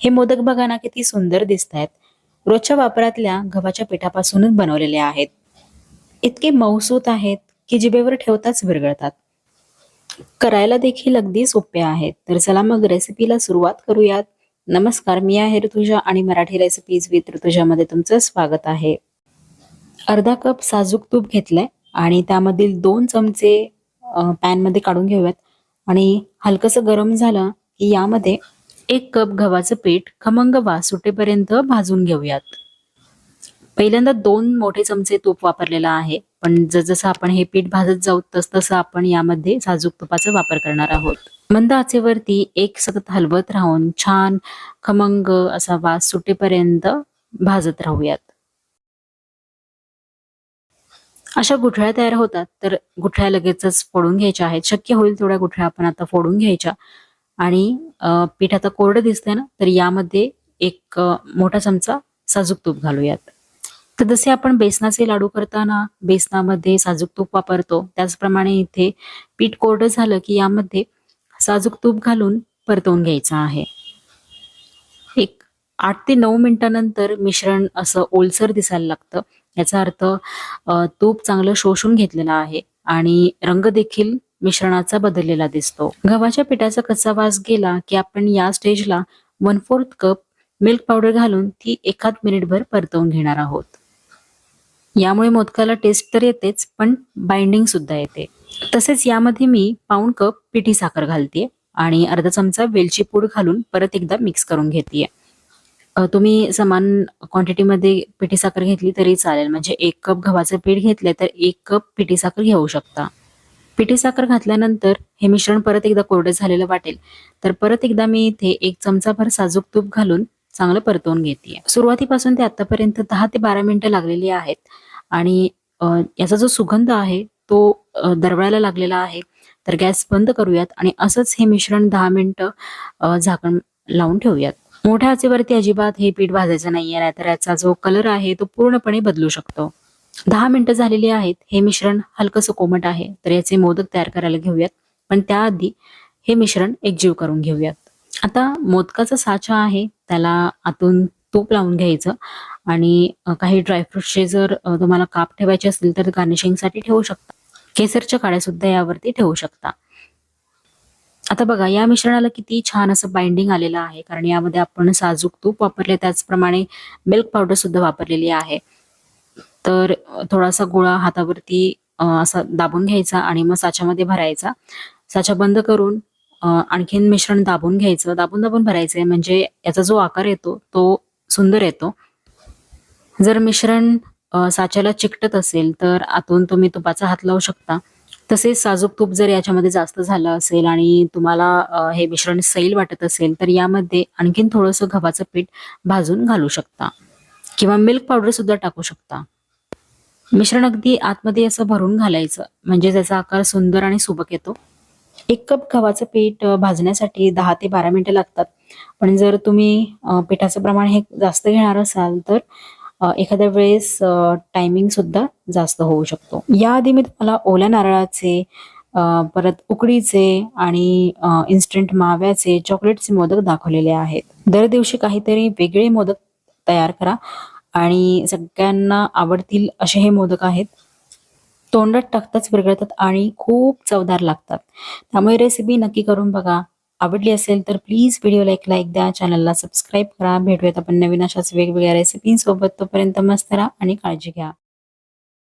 हे मोदक बघा ना किती सुंदर दिसत आहेत रोजच्या वापरातल्या गव्हाच्या पिठापासूनच बनवलेले आहेत. इतके मऊसूत आहेत की जिभेवर ठेवताच विरघळतात. करायला देखील अगदी सोपे आहेत. तर चला मग रेसिपीला सुरुवात करूयात. नमस्कार मी आहे ऋतुजा आणि मराठी रेसिपीज विथ ऋतुजामध्ये तुमचं स्वागत आहे. अर्धा कप साजूक तूप घेतलंय आणि त्यामधील दोन चमचे पॅनमध्ये काढून घेऊयात. आणि हलकंसं गरम झालं की यामध्ये एक कप गव्हाचं पीठ खमंग वास सुटेपर्यंत भाजून घेऊयात. पहिल्यांदा दोन मोठे चमचे तूप वापरलेला आहे पण जसजसं आपण हे पीठ भाजत जाऊ तस तसं आपण यामध्ये साजूक तुपाचा वापर करणार आहोत. मंद आचेवरती एक सतत हलवत राहून छान खमंग असा वास सुटेपर्यंत भाजत राहूयात. अशा गुठळ्या तयार होतात तर गुठळ्या लगेचच फोडून घ्यायच्या आहेत. शक्य होईल थोड्या गुठळ्या आपण आता फोडून घ्यायच्या. आणि पीठ आता कोरडं दिसतंय ना तर यामध्ये एक मोठा चमचा साजूक तूप घालूयात. तर जसे आपण बेसनाचे लाडू करताना बेसनामध्ये साजूक तूप वापरतो त्याचप्रमाणे इथे पीठ कोरडं झालं की यामध्ये साजूक तूप घालून परतवून घ्यायचं आहे. एक आठ ते नऊ मिनिटानंतर मिश्रण असं ओलसर दिसायला लागतं. याचा अर्थ तूप चांगलं शोषून घेतलेलं आहे आणि रंग देखील मिश्रणाचा बदललेला दिसतो. गव्हाच्या पिठाचा कच्चा वास गेला की आपण या स्टेजला one fourth cup milk powder घालून ती एखाद मिनिटभर परतवून घेणार आहोत. यामुळे मोदकाला टेस्ट तर येतेच पण बाइंडिंग सुद्धा येते. तसेच यामध्ये मी पाऊण कप पिठी साखर घालते आणि अर्धा चमचा वेलची पूड घालून परत एकदा मिक्स करून घेते तुम्ही समान क्वांटिटीमध्ये पिठी साखर घेतली तरी चालेल. म्हणजे एक कप गव्हाचं पीठ घेतलं तर एक कप पिठी साखर घेऊ शकता. पिठी साखर घातल्यानंतर हे मिश्रण परत एकदा कोरडे झालेलं वाटेल. तर परत एकदा मी इथे एक चमचाभर साजूक तूप घालून चांगलं परतवून घेते. सुरुवातीपासून ते आतापर्यंत दहा ते बारा मिनिटं लागलेली आहेत. आणि याचा जो सुगंध आहे तो दरवळायला लागलेला आहे. तर गॅस बंद करूयात आणि असंच हे मिश्रण दहा मिनिटं झाकण लावून ठेवूयात. मोठ्या आचेवरती अजिबात हे पीठ भाजायचं नाहीये नाहीतर याचा जो कलर आहे तो पूर्णपणे बदलू शकतो. दहा मिनिटं झालेली आहेत. हे मिश्रण हलकंसं कोमट आहे. तर याचे मोदक तयार करायला घेऊयात. पण त्याआधी हे मिश्रण एकजीव करून घेऊयात. आता मोदकाचा साचा आहे. त्याला आतून तूप लावून घ्यायचं. आणि काही ड्रायफ्रुट्सचे जर तुम्हाला काप ठेवायचे असतील तर गार्निशिंगसाठी ठेवू शकता. केसरच्या काड्या सुद्धा यावरती ठेवू शकता. आता बघा या मिश्रणाला किती छान असं बाइंडिंग आलेलं आहे. कारण यामध्ये आपण साजूक तूप वापरले. त्याचप्रमाणे मिल्क पावडर सुद्धा वापरलेली आहे. तर थोडासा गोळा हातावरती असा दाबून घ्यायचा आणि मग साच्यामध्ये भरायचा. साचा बंद करून आणखीन मिश्रण दाबून घ्यायचं. दाबून दाबून भरायचं म्हणजे याचा जो आकार येतो तो सुंदर येतो. जर मिश्रण साच्याला चिकटत असेल तर आतून तुम्ही तुपाचा हात लावू शकता. तसेच साजूक तूप जर याच्यामध्ये जास्त झालं असेल आणि तुम्हाला हे मिश्रण सैल वाटत असेल तर यामध्ये आणखीन थोडंसं गव्हाचं पीठ भाजून घालू शकता. किंवा मिल्क पावडर सुद्धा टाकू शकता. मिश्रण अगदी आतमध्ये असं भरून घालायचं. म्हणजे त्याचा आकार सुंदर आणि सुबक येतो. एक कप गव्हाचं पीठ भाजण्यासाठी दहा ते बारा मिनिटं लागतात. पण जर तुम्ही पिठाचं प्रमाण हे जास्त घेणार असाल तर एखाद्या वेळेस टायमिंग सुद्धा जास्त होऊ शकतो. याआधी मी तुम्हाला ओल्या नारळाचे परत उकडीचे आणि इन्स्टंट माव्याचे चॉकलेटचे मोदक दाखवलेले आहेत. दर दिवशी काहीतरी वेगळे मोदक तयार करा. आणि सगळ्यांना आवडतील असे हे मोदक आहेत. तोंडात टाकताच विरघळतात आणि खूप चवदार लागतात. त्यामुळे रेसिपी नक्की करून बघा. आवडली असेल तर प्लीज व्हिडिओला एक लाईक द्या चॅनलला सबस्क्राईब करा. भेटूयात आपण नवीन अशाच वेगवेगळ्या रेसिपींसोबत तोपर्यंत मस्त राहा आणि काळजी घ्या.